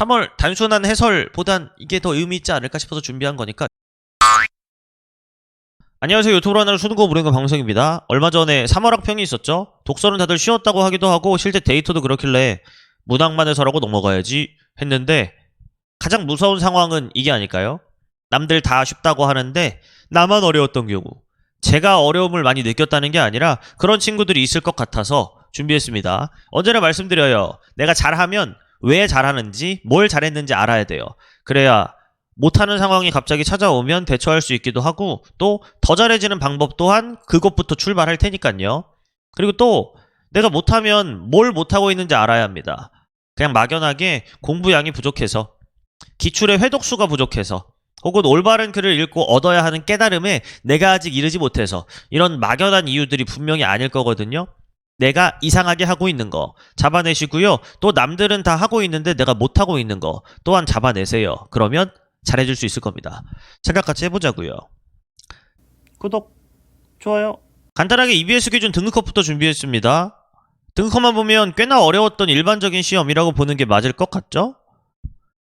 3월 단순한 해설보단 이게 더 의미 있지 않을까 싶어서 준비한 거니까. 안녕하세요. 유튜브로 하나를 수능고 무릉거 방송입니다. 얼마 전에 3월 학평이 있었죠? 독서는 다들 쉬웠다고 하기도 하고 실제 데이터도 그렇길래 문학만 해설하고 넘어가야지 했는데 가장 무서운 상황은 이게 아닐까요? 남들 다 쉽다고 하는데 나만 어려웠던 경우. 제가 어려움을 많이 느꼈다는 게 아니라 그런 친구들이 있을 것 같아서 준비했습니다. 언제나 말씀드려요. 내가 잘하면 왜 잘하는지, 뭘 잘했는지 알아야 돼요. 그래야 못하는 상황이 갑자기 찾아오면 대처할 수 있기도 하고 또 더 잘해지는 방법 또한 그것부터 출발할 테니까요. 그리고 또 내가 못하면 뭘 못하고 있는지 알아야 합니다. 그냥 막연하게 공부량이 부족해서 기출의 회독수가 부족해서 혹은 올바른 글을 읽고 얻어야 하는 깨달음에 내가 아직 이르지 못해서 이런 막연한 이유들이 분명히 아닐 거거든요. 내가 이상하게 하고 있는 거 잡아내시고요. 또 남들은 다 하고 있는데 내가 못하고 있는 거 또한 잡아내세요. 그러면 잘해줄 수 있을 겁니다. 생각 같이 해보자고요. 구독, 좋아요. 간단하게 EBS 기준 등급컷부터 준비했습니다. 등급컷만 보면 꽤나 어려웠던 일반적인 시험이라고 보는 게 맞을 것 같죠?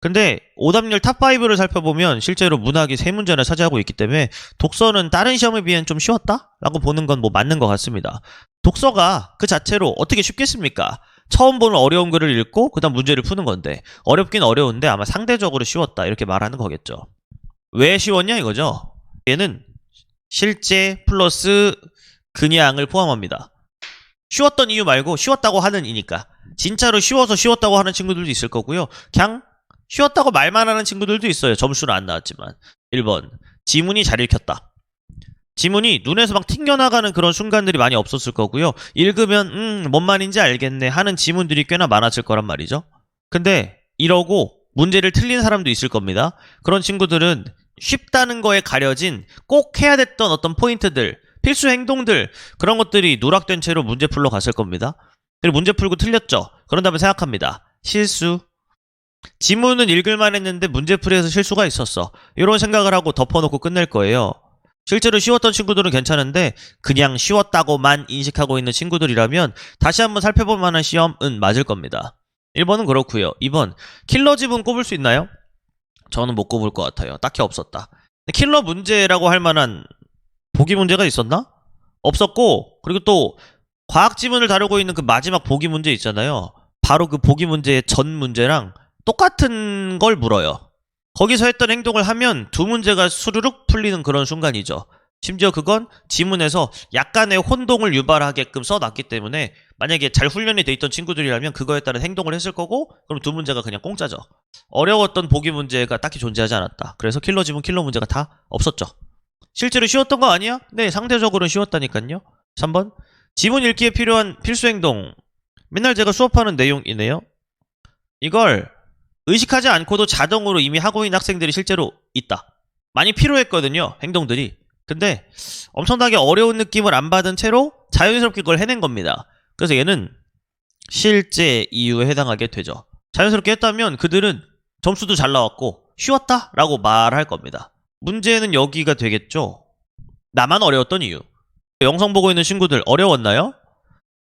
근데 오답률 탑5를 살펴보면 실제로 문학이 세 문제나 차지하고 있기 때문에 독서는 다른 시험에 비해는 좀 쉬웠다? 라고 보는 건 뭐 맞는 것 같습니다. 독서가 그 자체로 어떻게 쉽겠습니까? 처음 보는 어려운 글을 읽고 그다음 문제를 푸는 건데 어렵긴 어려운데 아마 상대적으로 쉬웠다 이렇게 말하는 거겠죠. 왜 쉬웠냐 이거죠. 얘는 실제 플러스 그냥을 포함합니다. 쉬웠던 이유 말고 쉬웠다고 하는 이니까 진짜로 쉬워서 쉬웠다고 하는 친구들도 있을 거고요. 그냥 쉬웠다고 말만 하는 친구들도 있어요. 점수는 안 나왔지만. 1번. 지문이 잘 읽혔다. 지문이 눈에서 막 튕겨나가는 그런 순간들이 많이 없었을 거고요. 읽으면 음, 뭔 말인지 알겠네 하는 지문들이 꽤나 많았을 거란 말이죠. 근데 이러고 문제를 틀린 사람도 있을 겁니다. 그런 친구들은 쉽다는 거에 가려진 꼭 해야 됐던 어떤 포인트들, 필수 행동들 그런 것들이 누락된 채로 문제 풀러 갔을 겁니다. 그리고 문제 풀고 틀렸죠. 그런 다음에 생각합니다. 실수. 지문은 읽을만 했는데 문제 풀이에서 실수가 있었어. 이런 생각을 하고 덮어놓고 끝낼 거예요. 실제로 쉬웠던 친구들은 괜찮은데 그냥 쉬웠다고만 인식하고 있는 친구들이라면 다시 한번 살펴볼 만한 시험은 맞을 겁니다. 1번은 그렇고요. 2번 킬러 지문 꼽을 수 있나요? 저는 못 꼽을 것 같아요. 딱히 없었다. 킬러 문제라고 할 만한 보기 문제가 있었나? 없었고 그리고 또 과학 지문을 다루고 있는 그 마지막 보기 문제 있잖아요. 바로 그 보기 문제의 전 문제랑 똑같은 걸 물어요. 거기서 했던 행동을 하면 두 문제가 수르륵 풀리는 그런 순간이죠. 심지어 그건 지문에서 약간의 혼동을 유발하게끔 써놨기 때문에 만약에 잘 훈련이 돼 있던 친구들이라면 그거에 따른 행동을 했을 거고 그럼 두 문제가 그냥 공짜죠. 어려웠던 보기 문제가 딱히 존재하지 않았다. 그래서 킬러 지문 킬러 문제가 다 없었죠. 실제로 쉬웠던 거 아니야? 네, 상대적으로는 쉬웠다니까요. 3번 지문 읽기에 필요한 필수 행동. 맨날 제가 수업하는 내용이네요. 이걸 의식하지 않고도 자동으로 이미 하고 있는 학생들이 실제로 있다. 많이 필요했거든요, 행동들이. 근데 엄청나게 어려운 느낌을 안 받은 채로 자연스럽게 그걸 해낸 겁니다. 그래서 얘는 실제 이유에 해당하게 되죠. 자연스럽게 했다면 그들은 점수도 잘 나왔고 쉬웠다? 라고 말할 겁니다. 문제는 여기가 되겠죠. 나만 어려웠던 이유. 영상 보고 있는 친구들 어려웠나요?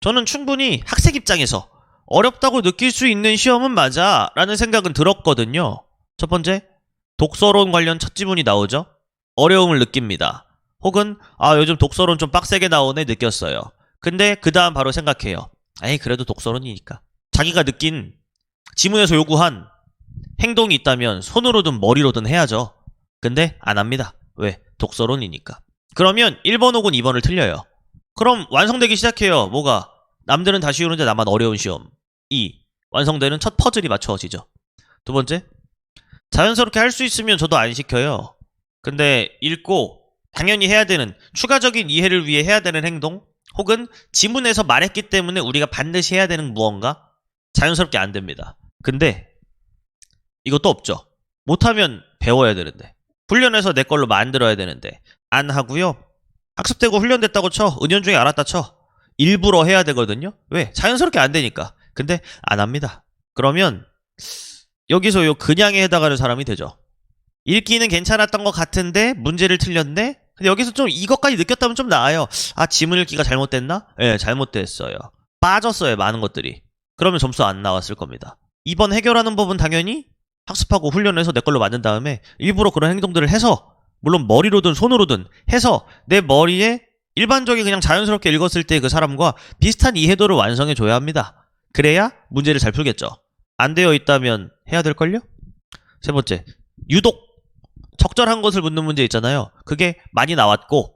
저는 충분히 학생 입장에서 어렵다고 느낄 수 있는 시험은 맞아 라는 생각은 들었거든요. 첫 번째, 독서론 관련 첫 지문이 나오죠. 어려움을 느낍니다. 혹은 아 요즘 독서론 좀 빡세게 나오네 느꼈어요. 근데 그 다음 바로 생각해요. 아니 그래도 독서론이니까. 자기가 느낀 지문에서 요구한 행동이 있다면 손으로든 머리로든 해야죠. 근데 안 합니다. 왜? 독서론이니까. 그러면 1번 혹은 2번을 틀려요. 그럼 완성되기 시작해요. 뭐가? 남들은 다 쉬우는데 나만 어려운 시험. 2. 완성되는 첫 퍼즐이 맞춰지죠. 두 번째. 자연스럽게 할 수 있으면 저도 안 시켜요. 근데 읽고 당연히 해야 되는 추가적인 이해를 위해 해야 되는 행동 혹은 지문에서 말했기 때문에 우리가 반드시 해야 되는 무언가 자연스럽게 안 됩니다. 근데 이것도 없죠. 못하면 배워야 되는데 훈련해서 내 걸로 만들어야 되는데 안 하고요. 학습되고 훈련됐다고 쳐 은연중에 알았다 쳐 일부러 해야 되거든요. 왜? 자연스럽게 안 되니까. 근데 안 합니다. 그러면 여기서 요 그냥에 해당하는 사람이 되죠. 읽기는 괜찮았던 것 같은데 문제를 틀렸네? 근데 여기서 좀 이것까지 느꼈다면 좀 나아요. 아, 지문 읽기가 잘못됐나? 예, 네, 잘못됐어요. 빠졌어요, 많은 것들이. 그러면 점수 안 나왔을 겁니다. 이번 해결하는 법은 당연히 학습하고 훈련해서 내 걸로 만든 다음에 일부러 그런 행동들을 해서 물론 머리로든 손으로든 해서 내 머리에 일반적인 그냥 자연스럽게 읽었을 때 그 사람과 비슷한 이해도를 완성해 줘야 합니다. 그래야 문제를 잘 풀겠죠. 안 되어 있다면 해야 될걸요? 세 번째, 유독 적절한 것을 묻는 문제 있잖아요. 그게 많이 나왔고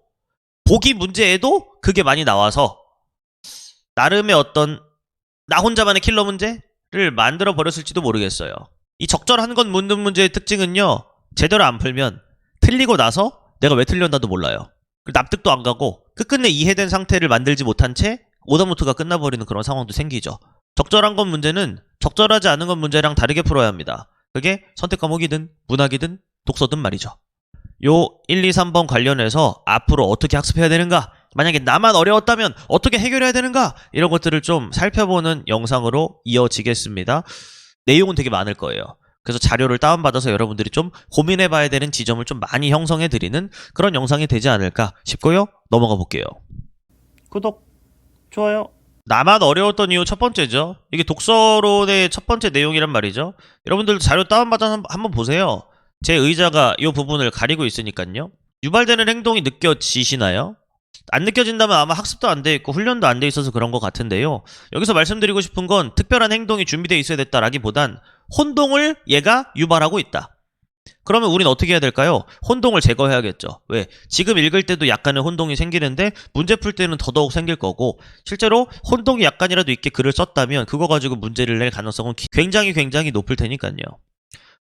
보기 문제에도 그게 많이 나와서 나름의 어떤 나 혼자만의 킬러 문제를 만들어 버렸을지도 모르겠어요. 이 적절한 것 묻는 문제의 특징은요. 제대로 안 풀면 틀리고 나서 내가 왜 틀렸나도 몰라요. 납득도 안 가고 끝끝내 이해된 상태를 만들지 못한 채 오답노트가 끝나버리는 그런 상황도 생기죠. 적절한 것 문제는 적절하지 않은 것 문제랑 다르게 풀어야 합니다. 그게 선택 과목이든 문학이든 독서든 말이죠. 요 1, 2, 3번 관련해서 앞으로 어떻게 학습해야 되는가? 만약에 나만 어려웠다면 어떻게 해결해야 되는가? 이런 것들을 좀 살펴보는 영상으로 이어지겠습니다. 내용은 되게 많을 거예요. 그래서 자료를 다운받아서 여러분들이 좀 고민해 봐야 되는 지점을 좀 많이 형성해 드리는 그런 영상이 되지 않을까 싶고요. 넘어가 볼게요. 구독, 좋아요. 나만 어려웠던 이유 첫 번째죠. 이게 독서론의 첫 번째 내용이란 말이죠. 여러분들 자료 다운받아서 한- 한번 보세요. 제 의자가 이 부분을 가리고 있으니까요. 유발되는 행동이 느껴지시나요? 안 느껴진다면 아마 학습도 안 돼 있고 훈련도 안 돼 있어서 그런 것 같은데요. 여기서 말씀드리고 싶은 건 특별한 행동이 준비되어 있어야 됐다라기보단 혼동을 얘가 유발하고 있다. 그러면 우린 어떻게 해야 될까요? 혼동을 제거해야겠죠. 왜? 지금 읽을 때도 약간의 혼동이 생기는데 문제 풀 때는 더더욱 생길 거고 실제로 혼동이 약간이라도 있게 글을 썼다면 그거 가지고 문제를 낼 가능성은 기- 굉장히 굉장히 높을 테니까요.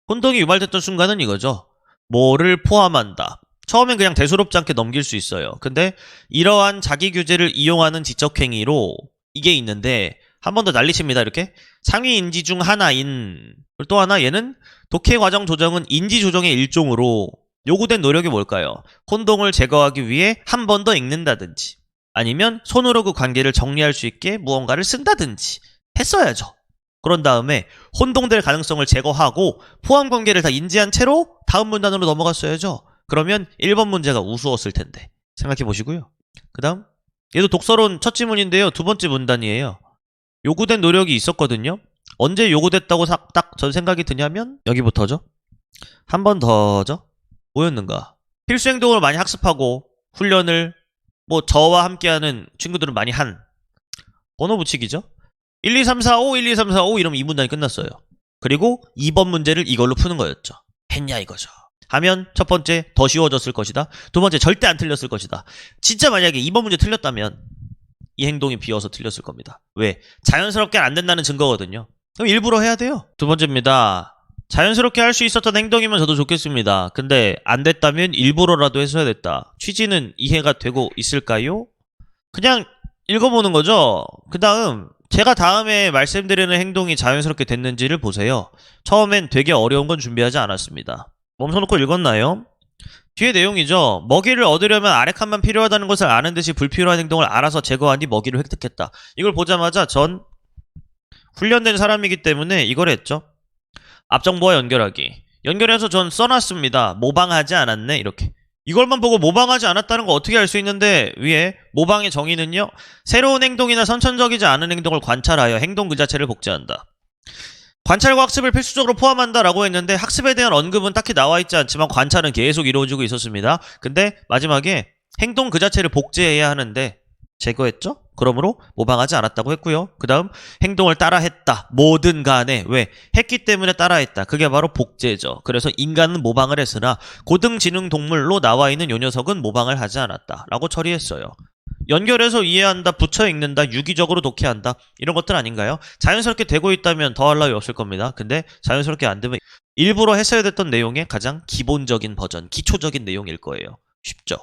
혼동이 유발됐던 순간은 이거죠. 뭐를 포함한다. 처음엔 그냥 대수롭지 않게 넘길 수 있어요. 근데 이러한 자기 규제를 이용하는 지적 행위로 이게 있는데 한 번더 난리칩니다. 이렇게 상위 인지 중 하나인 또 하나 얘는 독해 과정 조정은 인지 조정의 일종으로 요구된 노력이 뭘까요? 혼동을 제거하기 위해 한 번 더 읽는다든지 아니면 손으로 그 관계를 정리할 수 있게 무언가를 쓴다든지 했어야죠. 그런 다음에 혼동될 가능성을 제거하고 포함 관계를 다 인지한 채로 다음 문단으로 넘어갔어야죠. 그러면 1번 문제가 우스웠을 텐데 생각해 보시고요. 그 다음 얘도 독서론 첫 지문인데요. 두 번째 문단이에요. 요구된 노력이 있었거든요. 언제 요구됐다고 딱 전 생각이 드냐면 여기부터죠. 한 번 더죠. 뭐였는가? 필수 행동을 많이 학습하고 훈련을 뭐 저와 함께하는 친구들은 많이 한 번호 붙이기죠. 1, 2, 3, 4, 5, 1, 2, 3, 4, 5 이러면 이 문단이 끝났어요. 그리고 2번 문제를 이걸로 푸는 거였죠. 했냐 이거죠. 하면 첫 번째 더 쉬워졌을 것이다. 두 번째 절대 안 틀렸을 것이다. 진짜 만약에 2번 문제 틀렸다면 이 행동이 비어서 틀렸을 겁니다. 왜? 자연스럽게 안 된다는 증거거든요. 그럼 일부러 해야 돼요. 두 번째입니다. 자연스럽게 할 수 있었던 행동이면 저도 좋겠습니다. 근데 안 됐다면 일부러라도 했어야 됐다. 취지는 이해가 되고 있을까요? 그냥 읽어보는 거죠. 그 다음 제가 다음에 말씀드리는 행동이 자연스럽게 됐는지를 보세요. 처음엔 되게 어려운 건 준비하지 않았습니다. 멈춰놓고 읽었나요? 뒤에 내용이죠. 먹이를 얻으려면 아래 칸만 필요하다는 것을 아는 듯이 불필요한 행동을 알아서 제거한 뒤 먹이를 획득했다. 이걸 보자마자 전 훈련된 사람이기 때문에 이걸 했죠. 앞정보와 연결하기. 연결해서 전 써놨습니다. 모방하지 않았네. 이렇게. 이걸만 보고 모방하지 않았다는 거 어떻게 알 수 있는데 위에 모방의 정의는요. 새로운 행동이나 선천적이지 않은 행동을 관찰하여 행동 그 자체를 복제한다. 관찰과 학습을 필수적으로 포함한다라고 했는데 학습에 대한 언급은 딱히 나와 있지 않지만 관찰은 계속 이루어지고 있었습니다. 근데 마지막에 행동 그 자체를 복제해야 하는데 제거했죠? 그러므로 모방하지 않았다고 했고요. 그 다음 행동을 따라했다. 뭐든 간에 왜? 했기 때문에 따라했다. 그게 바로 복제죠. 그래서 인간은 모방을 했으나 고등지능 동물로 나와 있는 요 녀석은 모방을 하지 않았다. 라고 처리했어요. 연결해서 이해한다, 붙여 읽는다, 유기적으로 독해한다 이런 것들 아닌가요? 자연스럽게 되고 있다면 더할 나위 없을 겁니다. 근데 자연스럽게 안 되면 일부러 했어야 됐던 내용의 가장 기본적인 버전, 기초적인 내용일 거예요. 쉽죠?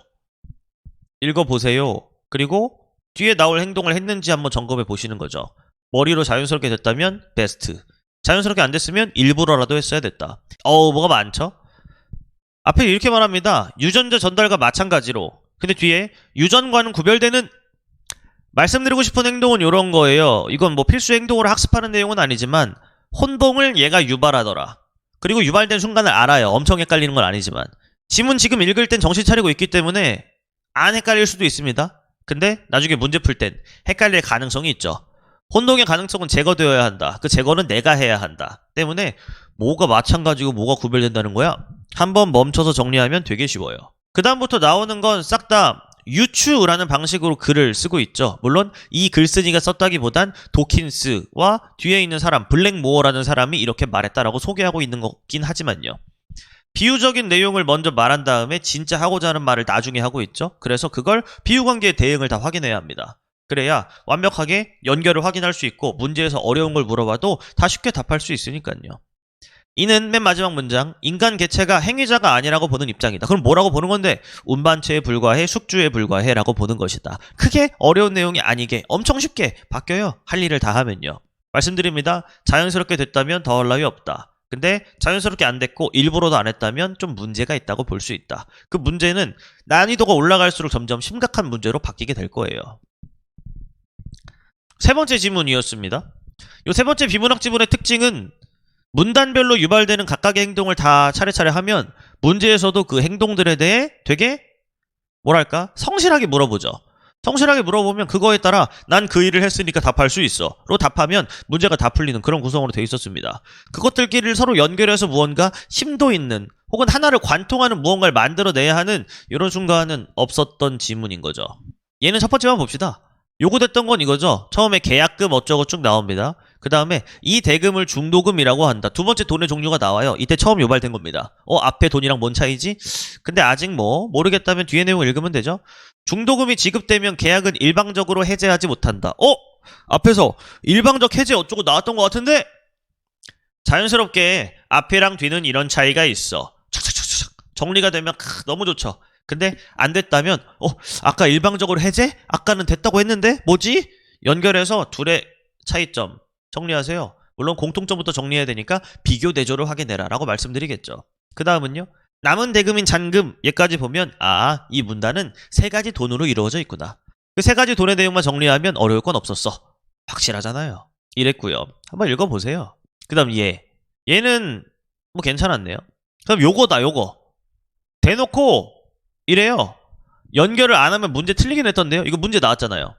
읽어보세요. 그리고 뒤에 나올 행동을 했는지 한번 점검해 보시는 거죠. 머리로 자연스럽게 됐다면 베스트. 자연스럽게 안 됐으면 일부러라도 했어야 됐다. 어우, 뭐가 많죠? 앞에 이렇게 말합니다. 유전자 전달과 마찬가지로. 근데 뒤에 유전과는 구별되는 말씀드리고 싶은 행동은 이런 거예요. 이건 뭐 필수 행동으로 학습하는 내용은 아니지만 혼동을 얘가 유발하더라. 그리고 유발된 순간을 알아요. 엄청 헷갈리는 건 아니지만. 지문 지금 읽을 땐 정신 차리고 있기 때문에 안 헷갈릴 수도 있습니다. 근데 나중에 문제 풀 땐 헷갈릴 가능성이 있죠. 혼동의 가능성은 제거되어야 한다. 그 제거는 내가 해야 한다. 때문에 뭐가 마찬가지고 뭐가 구별된다는 거야? 한번 멈춰서 정리하면 되게 쉬워요. 그 다음부터 나오는 건 싹 다 유추라는 방식으로 글을 쓰고 있죠. 물론 이 글쓴이가 썼다기보단 도킨스와 뒤에 있는 사람 블랙모어라는 사람이 이렇게 말했다라고 소개하고 있는 거긴 하지만요. 비유적인 내용을 먼저 말한 다음에 진짜 하고자 하는 말을 나중에 하고 있죠. 그래서 그걸 비유 관계의 대응을 다 확인해야 합니다. 그래야 완벽하게 연결을 확인할 수 있고 문제에서 어려운 걸 물어봐도 다 쉽게 답할 수 있으니까요. 이는 맨 마지막 문장 인간 개체가 행위자가 아니라고 보는 입장이다. 그럼 뭐라고 보는 건데 운반체에 불과해 숙주에 불과해라고 보는 것이다. 크게 어려운 내용이 아니게 엄청 쉽게 바뀌어요. 할 일을 다 하면요. 말씀드립니다. 자연스럽게 됐다면 더할 나위 없다. 근데 자연스럽게 안 됐고 일부러도 안 했다면 좀 문제가 있다고 볼 수 있다. 그 문제는 난이도가 올라갈수록 점점 심각한 문제로 바뀌게 될 거예요. 세 번째 지문이었습니다. 이 세 번째 비문학 지문의 특징은 문단별로 유발되는 각각의 행동을 다 차례차례 하면 문제에서도 그 행동들에 대해 되게 뭐랄까 성실하게 물어보죠. 성실하게 물어보면 그거에 따라 난 그 일을 했으니까 답할 수 있어. 로 답하면 문제가 다 풀리는 그런 구성으로 되어 있었습니다. 그것들끼리를 서로 연결해서 무언가 심도 있는 혹은 하나를 관통하는 무언가를 만들어내야 하는 이런 순간은 없었던 지문인 거죠. 얘는 첫 번째만 봅시다. 요구됐던 건 이거죠. 처음에 계약금 어쩌고 쭉 나옵니다. 그 다음에 이 대금을 중도금이라고 한다. 두 번째 돈의 종류가 나와요. 이때 처음 유발된 겁니다. 어, 앞에 돈이랑 뭔 차이지? 근데 아직 뭐 모르겠다면 뒤에 내용을 읽으면 되죠. 중도금이 지급되면 계약은 일방적으로 해제하지 못한다. 어? 앞에서 일방적 해제 어쩌고 나왔던 것 같은데? 자연스럽게 앞이랑 뒤는 이런 차이가 있어. 착착착착 정리가 되면 크, 너무 좋죠. 근데 안 됐다면 어 아까 일방적으로 해제? 아까는 됐다고 했는데 뭐지? 연결해서 둘의 차이점 정리하세요. 물론 공통점부터 정리해야 되니까 비교 대조를 확인해라라고 말씀드리겠죠. 그 다음은요. 남은 대금인 잔금 얘까지 보면 아 이 문단은 세 가지 돈으로 이루어져 있구나. 그 세 가지 돈의 내용만 정리하면 어려울 건 없었어. 확실하잖아요. 이랬고요. 한번 읽어보세요. 그 다음 얘. 얘는 뭐 괜찮았네요. 그럼 요거다 요거. 대놓고 이래요. 연결을 안 하면 문제 틀리긴 했던데요. 이거 문제 나왔잖아요.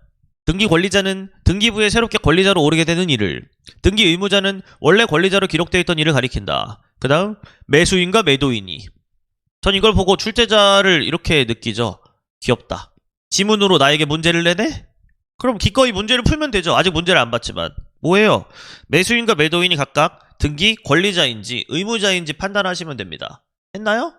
등기 권리자는 등기부에 새롭게 권리자로 오르게 되는 일을, 등기 의무자는 원래 권리자로 기록되어 있던 일을 가리킨다. 그 다음 매수인과 매도인이. 전 이걸 보고 출제자를 이렇게 느끼죠. 귀엽다. 지문으로 나에게 문제를 내네? 그럼 기꺼이 문제를 풀면 되죠. 아직 문제를 안 봤지만. 뭐예요? 매수인과 매도인이 각각 등기 권리자인지 의무자인지 판단하시면 됩니다. 했나요?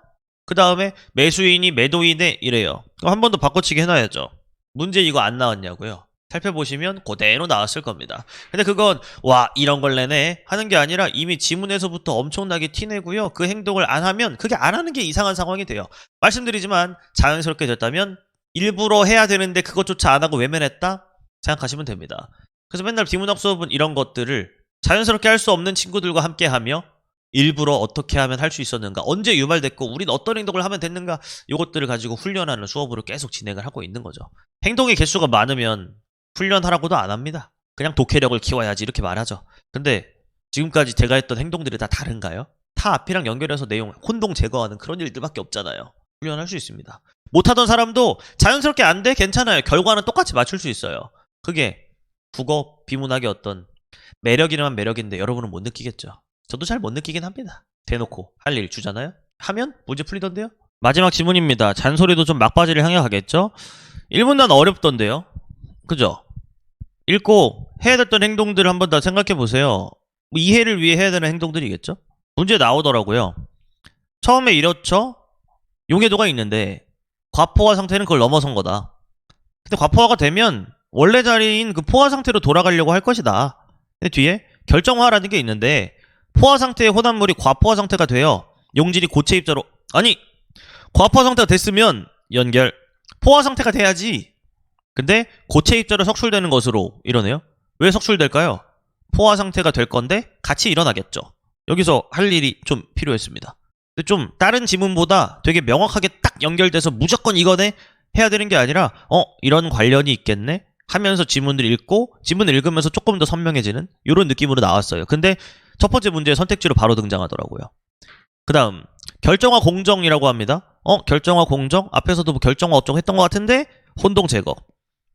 그 다음에 매수인이 매도인의 이래요. 그럼 한번 더 바꿔치기 해놔야죠. 문제 이거 안 나왔냐고요. 살펴보시면 그대로 나왔을 겁니다. 근데 그건 와 이런 걸 내네 하는 게 아니라 이미 지문에서부터 엄청나게 티내고요. 그 행동을 안 하면 그게 안 하는 게 이상한 상황이 돼요. 말씀드리지만 자연스럽게 됐다면 일부러 해야 되는데 그것조차 안 하고 외면했다 생각하시면 됩니다. 그래서 맨날 비문학 수업은 이런 것들을 자연스럽게 할 수 없는 친구들과 함께 하며 일부러 어떻게 하면 할 수 있었는가 언제 유발됐고 우린 어떤 행동을 하면 됐는가 이것들을 가지고 훈련하는 수업으로 계속 진행을 하고 있는 거죠. 행동의 개수가 많으면 훈련하라고도 안 합니다. 그냥 독해력을 키워야지 이렇게 말하죠. 근데 지금까지 제가 했던 행동들이 다 다른가요? 타 앞이랑 연결해서 내용 혼동 제거하는 그런 일들밖에 없잖아요. 훈련할 수 있습니다. 못하던 사람도 자연스럽게 안 돼? 괜찮아요. 결과는 똑같이 맞출 수 있어요. 그게 국어 비문학의 어떤 매력이라면 매력인데 여러분은 못 느끼겠죠. 저도 잘 못 느끼긴 합니다. 대놓고 할 일 주잖아요? 하면 문제 풀리던데요? 마지막 지문입니다. 잔소리도 좀 막바지를 향해 가겠죠? 1문단 어렵던데요? 그죠? 읽고 해야 됐던 행동들을 한번 다 생각해 보세요. 뭐 이해를 위해 해야 되는 행동들이겠죠? 문제 나오더라고요. 처음에 이렇죠? 용해도가 있는데 과포화 상태는 그걸 넘어선 거다. 근데 과포화가 되면 원래 자리인 그 포화 상태로 돌아가려고 할 것이다. 근데 뒤에 결정화라는 게 있는데 포화 상태의 혼합물이 과포화 상태가 돼요. 용질이 고체 입자로 아니 과포화 상태가 됐으면 연결 포화 상태가 돼야지. 근데 고체 입자로 석출되는 것으로 이러네요. 왜 석출될까요? 포화 상태가 될 건데 같이 일어나겠죠. 여기서 할 일이 좀 필요했습니다. 좀 다른 지문보다 되게 명확하게 딱 연결돼서 무조건 이거네 해야 되는 게 아니라 어 이런 관련이 있겠네 하면서 지문을 읽고 지문을 읽으면서 조금 더 선명해지는 이런 느낌으로 나왔어요. 근데 첫 번째 문제 선택지로 바로 등장하더라고요. 그 다음 결정화 공정이라고 합니다. 어 결정화 공정 앞에서도 뭐 결정화 어쩌고 했던 것 같은데 혼동 제거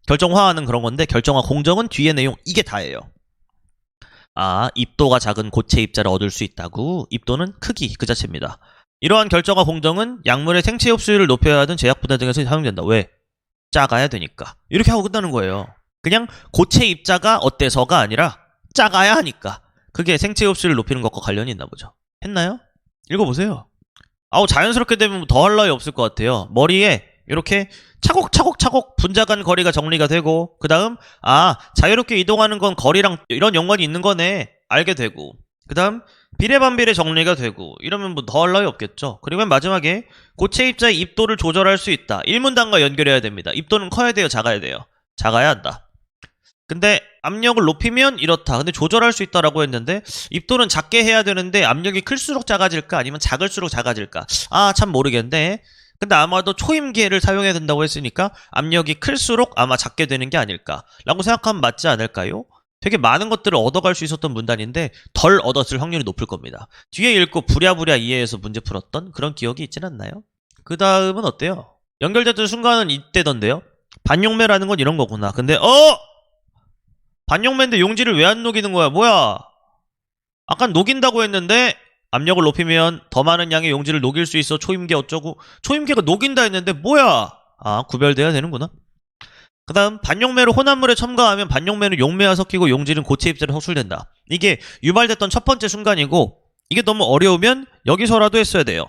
결정화하는 그런 건데 결정화 공정은 뒤에 내용 이게 다예요. 아, 입도가 작은 고체 입자를 얻을 수 있다고? 입도는 크기 그 자체입니다. 이러한 결정과 공정은 약물의 생체 흡수율을 높여야 하는 제약 분해 등에서 사용된다. 왜? 작아야 되니까. 이렇게 하고 끝나는 거예요. 그냥 고체 입자가 어때서가 아니라 작아야 하니까. 그게 생체 흡수율을 높이는 것과 관련이 있나 보죠. 했나요? 읽어보세요. 아우 자연스럽게 되면 더할 나위 없을 것 같아요. 머리에 이렇게 차곡차곡차곡 분자 간 거리가 정리가 되고 그 다음 아 자유롭게 이동하는 건 거리랑 이런 연관이 있는 거네 알게 되고 그 다음 비례반비례 정리가 되고 이러면 뭐 더할 나위 없겠죠. 그리고 맨 마지막에 고체 입자의 입도를 조절할 수 있다. 일문단과 연결해야 됩니다. 입도는 커야 돼요, 작아야 돼요. 작아야 한다. 근데 압력을 높이면 이렇다. 근데 조절할 수 있다라고 했는데 입도는 작게 해야 되는데 압력이 클수록 작아질까 아니면 작을수록 작아질까? 아 참 모르겠네. 근데 아마도 초임계를 사용해야 된다고 했으니까 압력이 클수록 아마 작게 되는 게 아닐까라고 생각하면 맞지 않을까요? 되게 많은 것들을 얻어갈 수 있었던 문단인데 덜 얻었을 확률이 높을 겁니다. 뒤에 읽고 부랴부랴 이해해서 문제 풀었던 그런 기억이 있진 않나요? 그 다음은 어때요? 연결됐던 순간은 이때던데요? 반용매라는 건 이런 거구나. 근데 어! 반용매인데 용지를 왜 안 녹이는 거야? 뭐야? 아까 녹인다고 했는데 압력을 높이면 더 많은 양의 용지를 녹일 수 있어 초임계 어쩌고 초임계가 녹인다 했는데 뭐야? 아 구별돼야 되는구나. 그 다음 반용매로 혼합물에 첨가하면 반용매는 용매와 섞이고 용지는 고체 입자로 흡수된다. 이게 유발됐던 첫 번째 순간이고 이게 너무 어려우면 여기서라도 했어야 돼요.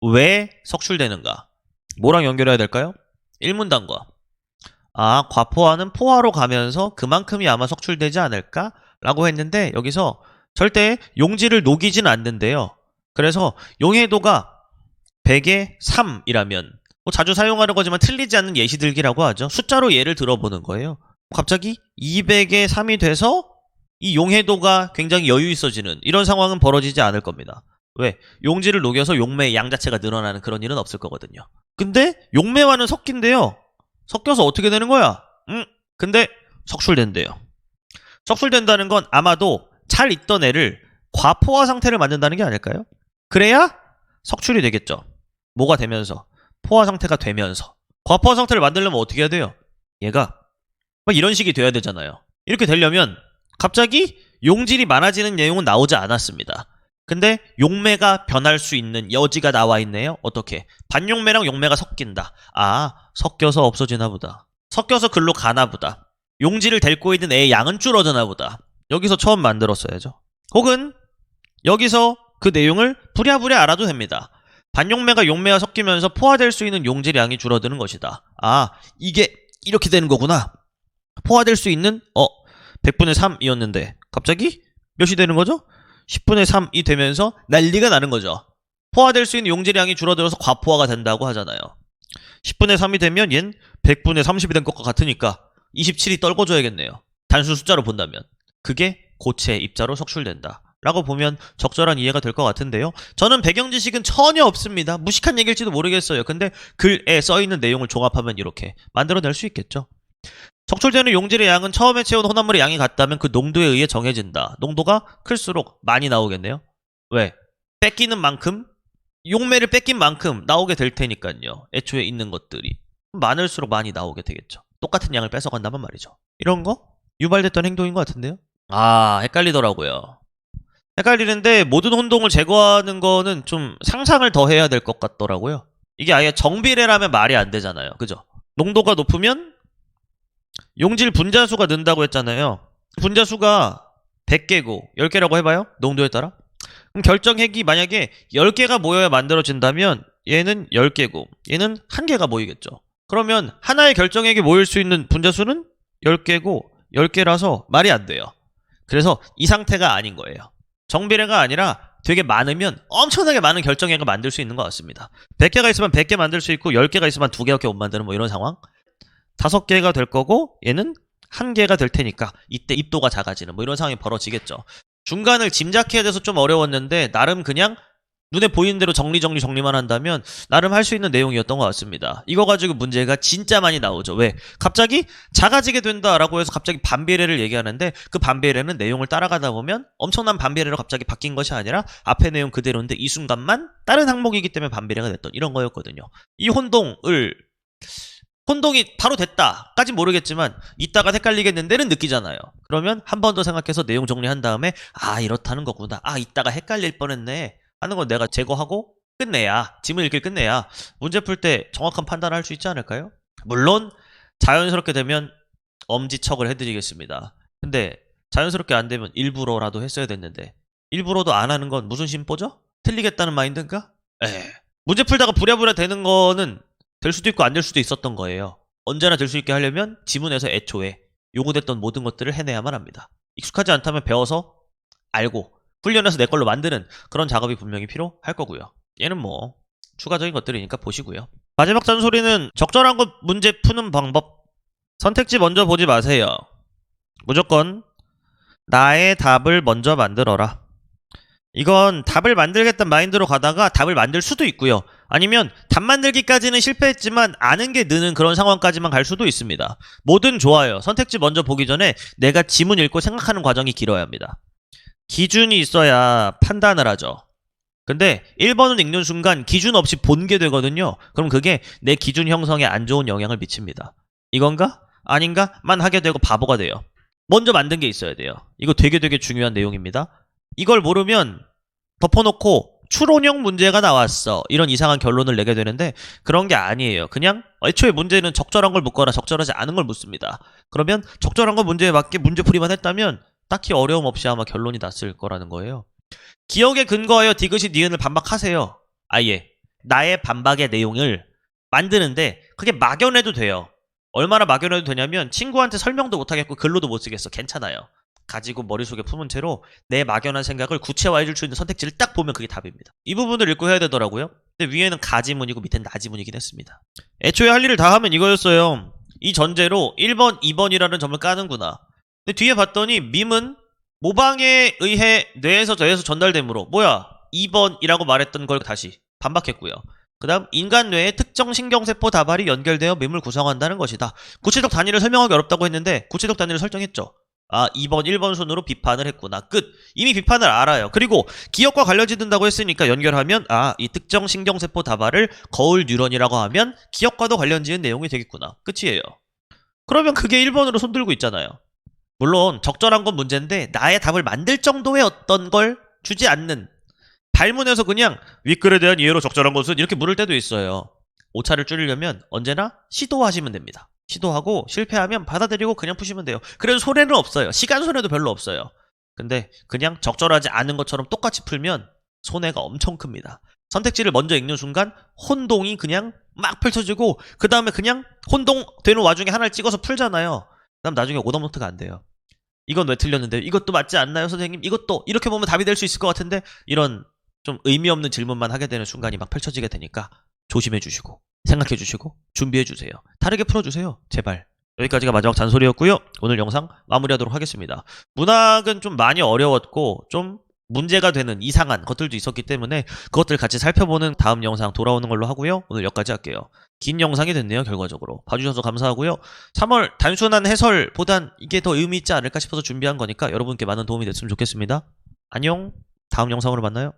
왜 석출되는가? 뭐랑 연결해야 될까요? 일문단과 아 과포화는 포화로 가면서 그만큼이 아마 석출되지 않을까? 라고 했는데 여기서 절대 용지를 녹이진 않는데요. 그래서 용해도가 100에 3이라면 뭐 자주 사용하는 거지만 틀리지 않는 예시들기라고 하죠. 숫자로 예를 들어보는 거예요. 갑자기 200에 3이 돼서 이 용해도가 굉장히 여유 있어지는 이런 상황은 벌어지지 않을 겁니다. 왜? 용지를 녹여서 용매의 양 자체가 늘어나는 그런 일은 없을 거거든요. 근데 용매와는 섞인대요. 섞여서 어떻게 되는 거야? 음, 근데 석출된대요. 석출된다는 건 아마도 잘 있던 애를 과포화 상태를 만든다는 게 아닐까요? 그래야 석출이 되겠죠. 뭐가 되면서 포화 상태가 되면서 과포화 상태를 만들려면 어떻게 해야 돼요? 얘가 막 이런 식이 돼야 되잖아요. 이렇게 되려면 갑자기 용질이 많아지는 내용은 나오지 않았습니다. 근데 용매가 변할 수 있는 여지가 나와 있네요. 어떻게? 반용매랑 용매가 섞인다. 아, 섞여서 없어지나 보다. 섞여서 글로 가나 보다. 용지를 싣고 있는 애의 양은 줄어드나 보다. 여기서 처음 만들었어야죠. 혹은 여기서 그 내용을 부랴부랴 알아도 됩니다. 반용매가 용매와 섞이면서 포화될 수 있는 용질량이 줄어드는 것이다. 아, 이게 이렇게 되는 거구나. 포화될 수 있는 어 100분의 3이었는데 갑자기 몇이 되는 거죠? 10분의 3이 되면서 난리가 나는 거죠. 포화될 수 있는 용질량이 줄어들어서 과포화가 된다고 하잖아요. 10분의 3이 되면 얜 100분의 30이 된 것과 같으니까 27이 떨궈줘야겠네요. 단순 숫자로 본다면. 그게 고체 입자로 석출된다. 라고 보면 적절한 이해가 될 것 같은데요. 저는 배경 지식은 전혀 없습니다. 무식한 얘기일지도 모르겠어요. 근데 글에 써 있는 내용을 종합하면 이렇게 만들어낼 수 있겠죠. 적출되는 용질의 양은 처음에 채운 혼합물의 양이 같다면 그 농도에 의해 정해진다. 농도가 클수록 많이 나오겠네요. 왜? 뺏기는 만큼 용매를 뺏긴 만큼 나오게 될 테니까요. 애초에 있는 것들이 많을수록 많이 나오게 되겠죠. 똑같은 양을 뺏어간다면 말이죠. 이런 거 유발됐던 행동인 것 같은데요. 아 헷갈리더라고요. 헷갈리는데 모든 혼동을 제거하는 거는 좀 상상을 더 해야 될 것 같더라고요. 이게 아예 정비례라면 말이 안 되잖아요. 그죠? 농도가 높으면 용질 분자수가 는다고 했잖아요. 분자수가 100개고 10개라고 해봐요. 농도에 따라. 그럼 결정핵이 만약에 10개가 모여야 만들어진다면 얘는 10개고 얘는 1개가 모이겠죠. 그러면 하나의 결정핵이 모일 수 있는 분자수는 10개고 10개라서 말이 안 돼요. 그래서 이 상태가 아닌 거예요. 정비례가 아니라 되게 많으면 엄청나게 많은 결정액을 만들 수 있는 것 같습니다. 100개가 있으면 100개 만들 수 있고 10개가 있으면 2개밖에 못 만드는 뭐 이런 상황. 5개가 될 거고 얘는 1개가 될 테니까 이때 입도가 작아지는 뭐 이런 상황이 벌어지겠죠. 중간을 짐작해야 돼서 좀 어려웠는데 나름 그냥 눈에 보이는 대로 정리 정리 정리만 한다면 나름 할 수 있는 내용이었던 것 같습니다. 이거 가지고 문제가 진짜 많이 나오죠. 왜? 갑자기 작아지게 된다라고 해서 갑자기 반비례를 얘기하는데 그 반비례는 내용을 따라가다 보면 엄청난 반비례로 갑자기 바뀐 것이 아니라 앞에 내용 그대로인데 이 순간만 다른 항목이기 때문에 반비례가 됐던 이런 거였거든요. 이 혼동을 혼동이 바로 됐다까진 모르겠지만 이따가 헷갈리겠는데는 느끼잖아요. 그러면 한 번 더 생각해서 내용 정리한 다음에 아 이렇다는 거구나. 아 이따가 헷갈릴 뻔했네 하는 건 내가 제거하고 끝내야 지문 읽기를 끝내야 문제 풀 때 정확한 판단을 할 수 있지 않을까요? 물론 자연스럽게 되면 엄지척을 해드리겠습니다. 근데 자연스럽게 안 되면 일부러라도 했어야 됐는데 일부러도 안 하는 건 무슨 심보죠? 틀리겠다는 마인드인가? 에 문제 풀다가 부랴부랴 되는 거는 될 수도 있고 안 될 수도 있었던 거예요. 언제나 될 수 있게 하려면 지문에서 애초에 요구됐던 모든 것들을 해내야만 합니다. 익숙하지 않다면 배워서 알고 훈련해서 내 걸로 만드는 그런 작업이 분명히 필요할 거고요. 얘는 뭐 추가적인 것들이니까 보시고요. 마지막 잔소리는 적절한 것 문제 푸는 방법. 선택지 먼저 보지 마세요. 무조건 나의 답을 먼저 만들어라. 이건 답을 만들겠다는 마인드로 가다가 답을 만들 수도 있고요. 아니면 답 만들기까지는 실패했지만 아는 게 느는 그런 상황까지만 갈 수도 있습니다. 뭐든 좋아요. 선택지 먼저 보기 전에 내가 지문 읽고 생각하는 과정이 길어야 합니다. 기준이 있어야 판단을 하죠. 근데 1번을 읽는 순간 기준 없이 본게 되거든요. 그럼 그게 내 기준 형성에 안 좋은 영향을 미칩니다. 이건가? 아닌가?만 하게 되고 바보가 돼요. 먼저 만든 게 있어야 돼요. 이거 되게 되게 중요한 내용입니다. 이걸 모르면 덮어놓고 추론형 문제가 나왔어. 이런 이상한 결론을 내게 되는데 그런 게 아니에요. 그냥 애초에 문제는 적절한 걸 묻거나 적절하지 않은 걸 묻습니다. 그러면 적절한 거 문제에 맞게 문제풀이만 했다면 딱히 어려움 없이 아마 결론이 났을 거라는 거예요. 기억에 근거하여 디귿이 니은을 반박하세요. 아예 나의 반박의 내용을 만드는데 그게 막연해도 돼요. 얼마나 막연해도 되냐면 친구한테 설명도 못하겠고 글로도 못 쓰겠어. 괜찮아요. 가지고 머릿속에 품은 채로 내 막연한 생각을 구체화해 줄 수 있는 선택지를 딱 보면 그게 답입니다. 이 부분을 읽고 해야 되더라고요. 근데 위에는 가지문이고 밑에는 나지문이긴 했습니다. 애초에 할 일을 다 하면 이거였어요. 이 전제로 1번, 2번이라는 점을 까는구나. 근데 뒤에 봤더니 밈은 모방에 의해 뇌에서 뇌에서 전달되므로 뭐야 2번이라고 말했던 걸 다시 반박했고요. 그 다음 인간 뇌의 특정 신경세포 다발이 연결되어 밈을 구성한다는 것이다. 구체적 단위를 설명하기 어렵다고 했는데 구체적 단위를 설정했죠. 아 2번 1번 순으로 비판을 했구나. 끝. 이미 비판을 알아요. 그리고 기억과 관련지든다고 했으니까 연결하면 아 이 특정 신경세포 다발을 거울 뉴런이라고 하면 기억과도 관련지은 내용이 되겠구나. 끝이에요. 그러면 그게 1번으로 손들고 있잖아요. 물론 적절한 건 문제인데 나의 답을 만들 정도의 어떤 걸 주지 않는 발문에서 그냥 윗글에 대한 이해로 적절한 것은 이렇게 물을 때도 있어요. 오차를 줄이려면 언제나 시도하시면 됩니다. 시도하고 실패하면 받아들이고 그냥 푸시면 돼요. 그래도 손해는 없어요. 시간 손해도 별로 없어요. 근데 그냥 적절하지 않은 것처럼 똑같이 풀면 손해가 엄청 큽니다. 선택지를 먼저 읽는 순간 혼동이 그냥 막 펼쳐지고 그 다음에 그냥 혼동되는 와중에 하나를 찍어서 풀잖아요. 그다음 나중에 오더노트가 안 돼요. 이건 왜 틀렸는데 이것도 맞지 않나요, 선생님? 이것도 이렇게 보면 답이 될 수 있을 것 같은데 이런 좀 의미 없는 질문만 하게 되는 순간이 막 펼쳐지게 되니까 조심해 주시고 생각해 주시고 준비해 주세요. 다르게 풀어 주세요. 제발. 여기까지가 마지막 잔소리였고요. 오늘 영상 마무리하도록 하겠습니다. 문학은 좀 많이 어려웠고 좀 문제가 되는 이상한 것들도 있었기 때문에 그것들 같이 살펴보는 다음 영상 돌아오는 걸로 하고요. 오늘 여기까지 할게요. 긴 영상이 됐네요, 결과적으로. 봐주셔서 감사하고요. 3월 단순한 해설보단 이게 더 의미 있지 않을까 싶어서 준비한 거니까 여러분께 많은 도움이 됐으면 좋겠습니다. 안녕. 다음 영상으로 만나요.